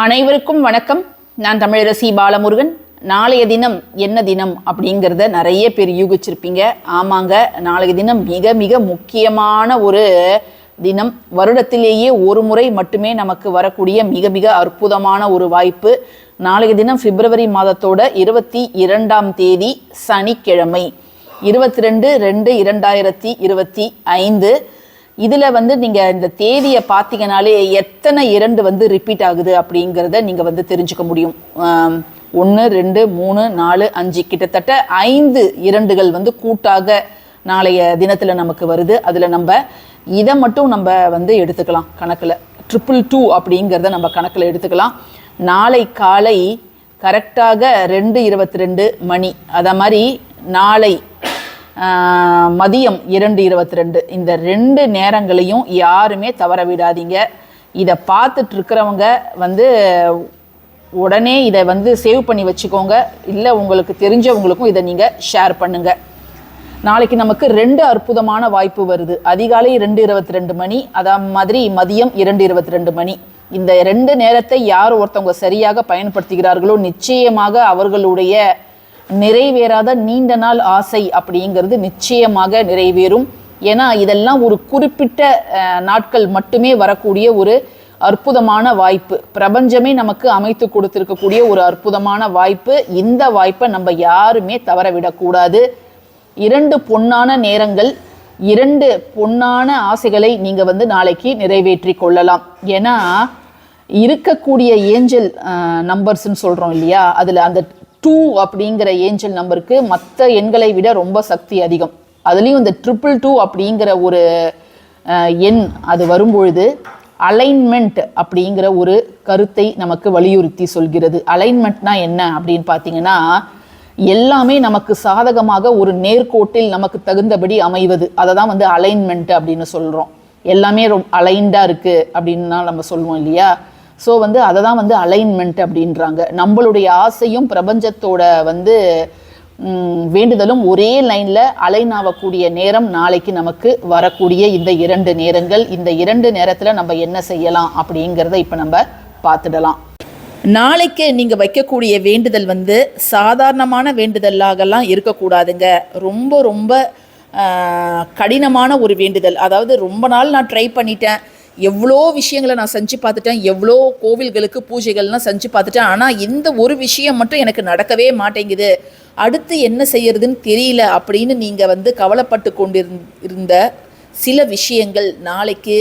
அனைவருக்கும் வணக்கம். நான் தமிழரசி பாலமுருகன். நாளைய தினம் என்ன தினம் அப்படிங்கிறத நிறைய பேர் யூகிச்சிருப்பீங்க. ஆமாங்க நாளைய தினம் மிக மிக முக்கியமான ஒரு தினம். வருடத்திலேயே ஒரு முறை மட்டுமே நமக்கு வரக்கூடிய மிக மிக அற்புதமான ஒரு வாய்ப்பு. நாளைய தினம் பிப்ரவரி மாதத்தோட இருபத்தி இரண்டாம் தேதி சனிக்கிழமை. இருபத்தி ரெண்டு ரெண்டு இரண்டாயிரத்தி இருபத்தி ஐந்து. இதில் வந்து நீங்கள் இந்த தேதியை பார்த்தீங்கனாலே எத்தனை இரண்டு வந்து ரிப்பீட் ஆகுது அப்படிங்கிறத நீங்கள் வந்து தெரிஞ்சுக்க முடியும். ஒன்று ரெண்டு மூணு நாலு அஞ்சு கிட்டத்தட்ட ஐந்து இரண்டுகள் வந்து கூட்டாக நாளைய தினத்தில் நமக்கு வருது. அதில் நம்ம இதை மட்டும் நம்ம வந்து எடுத்துக்கலாம் கணக்கில். ட்ரிபிள் டூ அப்படிங்கிறத நம்ம கணக்கில் எடுத்துக்கலாம். நாளை காலை கரெக்டாக ரெண்டு இருபத்தி ரெண்டு மணி. அதை மாதிரி நாளை மதியம் இரண்டு இருபத்தி ரெண்டு இந்த ரெண்டு நேரங்களையும் யாருமே தவற விடாதீங்க. இதை பார்த்துட்டு இருக்கிறவங்க வந்து உடனே இதை வந்து சேவ் பண்ணி வச்சுக்கோங்க. இல்லை உங்களுக்கு தெரிஞ்சவங்களுக்கும் இதை நீங்கள் ஷேர் பண்ணுங்க. நாளைக்கு நமக்கு ரெண்டு அற்புதமான வாய்ப்பு வருது. அதிகாலை ரெண்டு இருபத்தி ரெண்டு மணி அதே மாதிரி மதியம் இரண்டு இருபத்தி ரெண்டு மணி. இந்த ரெண்டு நேரத்தை யார் ஒருத்தவங்க சரியாக பயன்படுத்துகிறார்களோ நிச்சயமாக அவர்களுடைய நிறைவேறாத நீண்ட நாள் ஆசை அப்படிங்கிறது நிச்சயமாக நிறைவேறும். ஏன்னா இதெல்லாம் ஒரு குறிப்பிட்ட நாட்கள் மட்டுமே வரக்கூடிய ஒரு அற்புதமான வாய்ப்பு. பிரபஞ்சமே நமக்கு அமைத்து கொடுத்துருக்கக்கூடிய ஒரு அற்புதமான வாய்ப்பு. இந்த வாய்ப்பை நம்ம யாருமே தவற விடக்கூடாது இரண்டு பொன்னான நேரங்கள் இரண்டு பொன்னான ஆசைகளை நீங்கள் வந்து நாளைக்கு நிறைவேற்றி கொள்ளலாம். ஏன்னா இருக்கக்கூடிய ஏஞ்சல் நம்பர்ஸ்ன்னு சொல்கிறோம் இல்லையா? அதில் அந்த டூ அப்படிங்கிற ஏஞ்சல் நம்பருக்கு மற்ற எண்களை விட ரொம்ப சக்தி அதிகம். அதுலேயும் இந்த ட்ரிபிள் டூ அப்படிங்கிற ஒரு எண் அது வரும்பொழுது அலைன்மெண்ட் அப்படிங்கிற ஒரு கருத்தை நமக்கு வலியுறுத்தி சொல்கிறது. அலைன்மெண்ட்னா என்ன அப்படின்னு பார்த்தீங்கன்னா எல்லாமே நமக்கு சாதகமாக ஒரு நேர்கோட்டில் நமக்கு தகுந்தபடி அமைவது. அதை தான் வந்து அலைன்மெண்ட் அப்படின்னு சொல்கிறோம் எல்லாமே ரொம்ப அலைன்டாக இருக்குது அப்படின்னா நம்ம சொல்லுவோம் இல்லையா? ஸோ வந்து அதை தான் வந்து அலைன்மெண்ட் அப்படின்றாங்க. நம்மளுடைய ஆசையும் பிரபஞ்சத்தோட வந்து வேண்டுதலும் ஒரே லைனில் அலைன் ஆகக்கூடிய நேரம் நாளைக்கு நமக்கு வரக்கூடிய இந்த இரண்டு நேரங்கள். இந்த இரண்டு நேரத்தில் நம்ம என்ன செய்யலாம் அப்படிங்கிறத இப்போ நம்ம பார்த்துடலாம். நாளைக்கு நீங்கள் வைக்கக்கூடிய வேண்டுதல் வந்து சாதாரணமான வேண்டுதலாகலாம் இருக்கக்கூடாதுங்க. ரொம்ப ரொம்ப கடினமான ஒரு வேண்டுதல். அதாவது ரொம்ப நாள் நான் ட்ரை பண்ணிட்டேன். எவ்வளோ விஷயங்களை நான் செஞ்சு பார்த்துட்டேன் எவ்வளோ கோவில்களுக்கு பூஜைகள்லாம் செஞ்சு பார்த்துட்டேன் ஆனால் இந்த ஒரு விஷயம் மட்டும் எனக்கு நடக்கவே மாட்டேங்குது. அடுத்து என்ன செய்யறதுன்னு தெரியல அப்படின்னு நீங்கள் வந்து கவலைப்பட்டு கொண்டிருந்த இருந்த சில விஷயங்கள் நாளைக்கு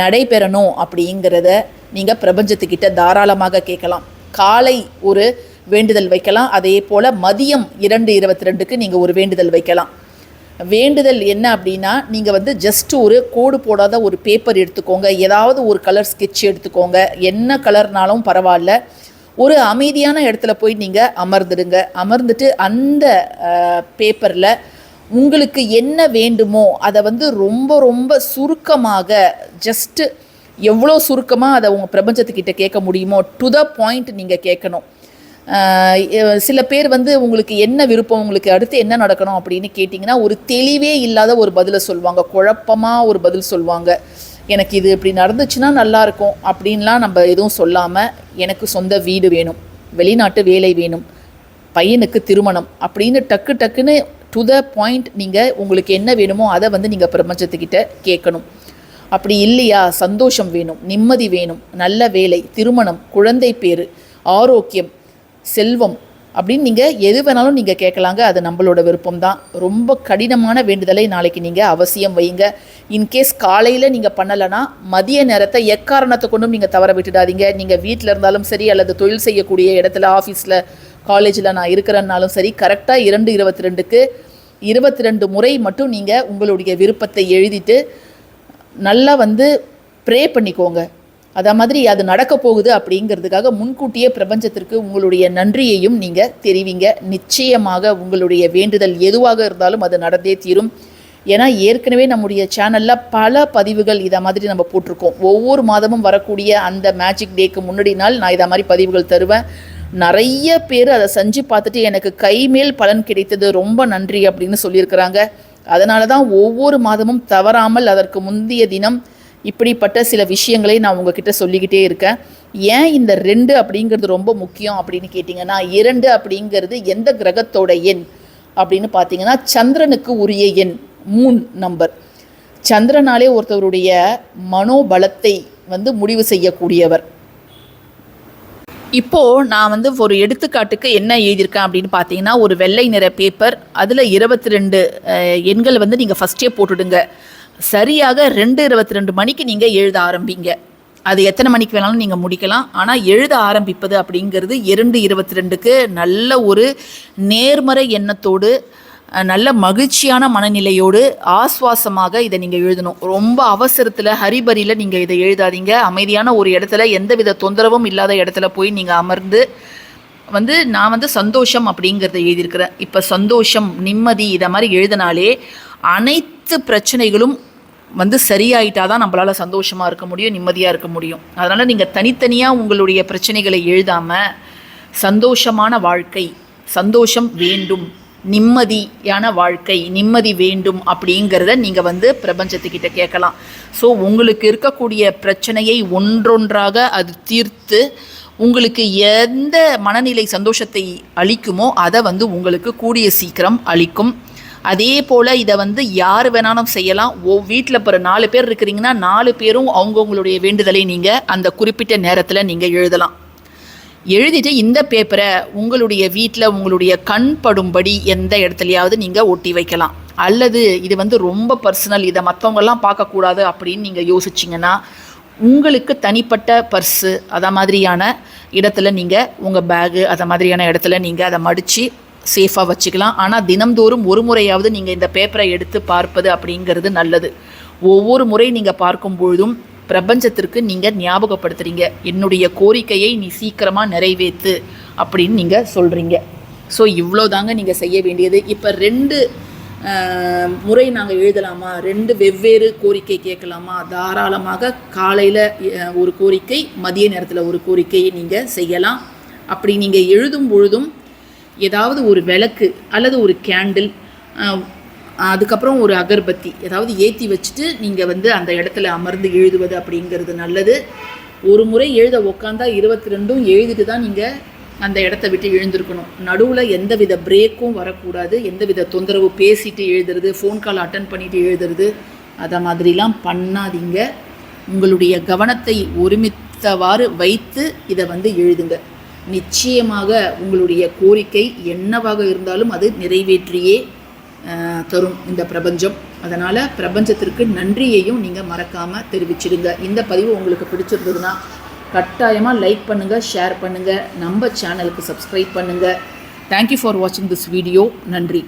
நடைபெறணும் அப்படிங்கிறத நீங்கள் பிரபஞ்சத்துக்கிட்ட தாராளமாக கேட்கலாம். காலை ஒரு வேண்டுதல் வைக்கலாம் அதே போல் மதியம் இரண்டு இருபத்தி ரெண்டுக்கு நீங்கள் ஒரு வேண்டுதல் வைக்கலாம். வேண்டுதல் என்ன அப்படின்னா நீங்கள் வந்து ஜஸ்ட் ஒரு கோடு போடாத ஒரு பேப்பர் எடுத்துக்கோங்க. ஏதாவது ஒரு கலர் ஸ்கெட்ச் எடுத்துக்கோங்க. என்ன கலர்னாலும் பரவாயில்ல. ஒரு அமைதியான இடத்துல போய் நீங்கள் அமர்ந்துடுங்க. அமர்ந்துட்டு அந்த பேப்பரில் உங்களுக்கு என்ன வேண்டுமோ அதை வந்து ரொம்ப ரொம்ப சுருக்கமாக ஜஸ்ட்டு எவ்வளோ சுருக்கமாக அதை உங்கள் பிரபஞ்சத்துக்கிட்ட கேட்க முடியுமோ டு த பாயிண்ட் நீங்கள் கேட்கணும். சில பேர் வந்து உங்களுக்கு என்ன விருப்பம் உங்களுக்கு அடுத்து என்ன நடக்கணும் அப்படின்னு கேட்டிங்கன்னா ஒரு தெளிவே இல்லாத ஒரு பதிலை சொல்லுவாங்க. குழப்பமாக ஒரு பதில் சொல்லுவாங்க. எனக்கு இது இப்படி நடந்துச்சுன்னா நல்லாயிருக்கும் அப்படின்லாம் நம்ம எதுவும் சொல்லாமல் எனக்கு சொந்த வீடு வேணும் வெளிநாட்டு வேலை வேணும் பையனுக்கு திருமணம் அப்படின்னு டக்கு டக்குன்னு டு த பாயிண்ட் நீங்கள் உங்களுக்கு என்ன வேணுமோ அதை வந்து நீங்கள் பிரபஞ்சத்துக்கிட்ட கேட்கணும். அப்படி இல்லையா? சந்தோஷம் வேணும் நிம்மதி வேணும் நல்ல வேலை திருமணம் குழந்தை பேர் ஆரோக்கியம் செல்வம் அப்படின்னு நீங்கள் எது வேணாலும் நீங்கள் கேட்கலாங்க. அது நம்மளோட விருப்பம் தான் ரொம்ப கடினமான வேண்டுதலை நாளைக்கு நீங்கள் அவசியம் வைங்க இன்கேஸ் காலையில் நீங்கள் பண்ணலைன்னா மதிய நேரத்தை எக்காரணத்தை கொண்டும் நீங்கள் தவற விட்டுடாதீங்க. நீங்கள் வீட்டில் இருந்தாலும் சரி அல்லது தொழில் செய்யக்கூடிய இடத்துல ஆஃபீஸில் காலேஜில் நான் இருக்கிறேன்னாலும் சரி கரெக்டாக இரண்டு இருபத்தி ரெண்டுக்கு இருபத்தி ரெண்டு முறை மட்டும் நீங்கள் உங்களுடைய விருப்பத்தை எழுதிட்டு நல்லா வந்து ப்ரே பண்ணிக்கோங்க. அதை மாதிரி அது நடக்க போகுது அப்படிங்கிறதுக்காக முன்கூட்டியே பிரபஞ்சத்திற்கு உங்களுடைய நன்றியையும் நீங்கள் தெரிவிங்க. நிச்சயமாக உங்களுடைய வேண்டுதல் எதுவாக இருந்தாலும் அது நடந்தே தீரும். ஏன்னா ஏற்கனவே நம்முடைய சேனலில் பல பதிவுகள் இதை மாதிரி நம்ம போட்டிருக்கோம். ஒவ்வொரு மாதமும் வரக்கூடிய அந்த மேஜிக் டேக்கு முன்னாடி நாள் நான் இதை மாதிரி பதிவுகள் தருவேன். நிறைய பேர் அதை செஞ்சு பார்த்துட்டு எனக்கு கைமேல் பலன் கிடைத்தது ரொம்ப நன்றி அப்படின்னு சொல்லியிருக்கிறாங்க. அதனால தான் ஒவ்வொரு மாதமும் தவறாமல் அதற்கு முந்தைய தினம் இப்படிப்பட்ட சில விஷயங்களை நான் உங்ககிட்ட சொல்லிக்கிட்டே இருக்கேன். ஏன் இந்த ரெண்டு அப்படிங்கிறது ரொம்ப முக்கியம் அப்படின்னு கேட்டிங்கன்னா இரண்டு அப்படிங்கிறது எந்த கிரகத்தோட எண் அப்படின்னு பார்த்தீங்கன்னா சந்திரனுக்கு உரிய எண் மூன் நம்பர். சந்திரனாலே ஒருத்தவருடைய மனோபலத்தை வந்து முடிவு செய்யக்கூடியவர். இப்போ நான் வந்து ஒரு எடுத்துக்காட்டுக்கு என்ன எழுதியிருக்கேன் அப்படின்னு பார்த்தீங்கன்னா ஒரு வெள்ளை நிற பேப்பர் அதில் இருபத்தி ரெண்டு எண்கள் வந்து நீங்கள் ஃபஸ்ட்டே போட்டுடுங்க. சரியாக ரெண்டு இருபத்தி ரெண்டு மணிக்கு நீங்கள் எழுத ஆரம்பிங்க. அது எத்தனை மணிக்கு வேணாலும் நீங்கள் முடிக்கலாம். ஆனால் எழுத ஆரம்பிப்பது அப்படிங்கிறது இரண்டு இருபத்தி ரெண்டுக்கு நல்ல ஒரு நேர்மறை எண்ணத்தோடு நல்ல மகிழ்ச்சியான மனநிலையோடு ஆஸ்வாசமாக இதை நீங்கள் எழுதணும். ரொம்ப அவசரத்தில் ஹரிபரியில் நீங்கள் இதை எழுதாதீங்க. அமைதியான ஒரு இடத்துல எந்தவித தொந்தரவும் இல்லாத இடத்துல போய் நீங்கள் அமர்ந்து வந்து நான் வந்து சந்தோஷம் அப்படிங்கிறத எழுதியிருக்கிறேன். இப்போ சந்தோஷம் நிம்மதி இதை மாதிரி எழுதினாலே அனைத்து பிரச்சனைகளும் வந்து சரியாயிட்டா தான் நம்மளால் சந்தோஷமாக இருக்க முடியும் நிம்மதியாக இருக்க முடியும். அதனால் நீங்கள் தனித்தனியாக உங்களுடைய பிரச்சனைகளை எழுதாமல் சந்தோஷமான வாழ்க்கை சந்தோஷம் வேண்டும் நிம்மதியான வாழ்க்கை நிம்மதி வேண்டும் அப்படிங்கிறத நீங்கள் வந்து பிரபஞ்சத்துக்கிட்ட கேட்கலாம். ஸோ உங்களுக்கு இருக்கக்கூடிய பிரச்சனையை ஒன்றொன்றாக அது தீர்த்து உங்களுக்கு எந்த மனநிலை சந்தோஷத்தை அளிக்குமோ அதை வந்து உங்களுக்கு கூடிய சீக்கிரம் அளிக்கும். அதே போல் இதை வந்து யார் வேணாலும் செய்யலாம். ஓ வீட்டில் இப்போ நாலு பேர் இருக்கிறீங்கன்னா நாலு பேரும் அவங்கவுங்களுடைய வேண்டுதலை நீங்கள் அந்த குறிப்பிட்ட நேரத்தில் நீங்கள் எழுதலாம். எழுதிட்டு இந்த பேப்பரை உங்களுடைய வீட்டில் உங்களுடைய கண் படும்படி எந்த இடத்துலையாவது நீங்கள் ஒட்டி வைக்கலாம். அல்லது இது வந்து ரொம்ப பர்சனல் இதை மற்றவங்கெல்லாம் பார்க்கக்கூடாது அப்படின்னு நீங்கள் யோசிச்சிங்கன்னா உங்களுக்கு தனிப்பட்ட பர்ஸு அதை மாதிரியான இடத்துல நீங்கள் உங்கள் பேகு அதை மாதிரியான இடத்துல நீங்கள் அதை மடித்து சேஃபாக வச்சுக்கலாம். ஆனால் தினம்தோறும் ஒரு முறையாவது நீங்கள் இந்த பேப்பரை எடுத்து பார்ப்பது அப்படிங்கிறது நல்லது. ஒவ்வொரு முறை நீங்கள் பார்க்கும் பொழுதும் பிரபஞ்சத்திற்கு நீங்கள் ஞாபகப்படுத்துறீங்க. என்னுடைய கோரிக்கையை நீ சீக்கிரமாக நிறைவேற்று அப்படின்னு நீங்கள் சொல்கிறீங்க ஸோ இவ்வளோ தாங்க நீங்கள் செய்ய வேண்டியது. இப்போ ரெண்டு முறை நாங்கள் எழுதலாமா? ரெண்டு வெவ்வேறு கோரிக்கை கேட்கலாமா? தாராளமாக காலையில் ஒரு கோரிக்கை மதிய நேரத்தில் ஒரு கோரிக்கையை நீங்கள் செய்யலாம். அப்படி நீங்கள் எழுதும் பொழுதும் ஏதாவது ஒரு விளக்கு அல்லது ஒரு கேண்டில் அதுக்கப்புறம் ஒரு அகர்பத்தி ஏதாவது ஏற்றி வச்சுட்டு நீங்கள் வந்து அந்த இடத்துல அமர்ந்து எழுதுவது அப்படிங்கிறது நல்லது. ஒரு முறை எழுத உக்காந்தா இருபத்தி ரெண்டும் எழுதிட்டு தான் நீங்கள் அந்த இடத்த விட்டு எழுந்திருக்கணும். நடுவில் எந்தவித பிரேக்கும் வரக்கூடாது. எந்தவித தொந்தரவு பேசிட்டு எழுதுறது ஃபோன் கால் அட்டன் பண்ணிட்டு எழுதுறது அதை மாதிரிலாம் பண்ணாதீங்க. உங்களுடைய கவனத்தை ஒருமித்தவாறு வைத்து இதை வந்து எழுதுங்க. நிச்சயமாக உங்களுடைய கோரிக்கை என்னவாக இருந்தாலும் அது நிறைவேற்றியே தரும் இந்த பிரபஞ்சம். அதனால் பிரபஞ்சத்திற்கு நன்றியையும் நீங்கள் மறக்காமல் தெரிவிச்சிடுங்க. இந்த பதிவு உங்களுக்கு பிடிச்சிருந்ததுன்னா கட்டாயமாக லைக் பண்ணுங்கள் ஷேர் பண்ணுங்கள் நம்ம சேனலுக்கு சப்ஸ்கிரைப் பண்ணுங்கள் தேங்க்யூ ஃபார் வாட்சிங் திஸ் வீடியோ நன்றி.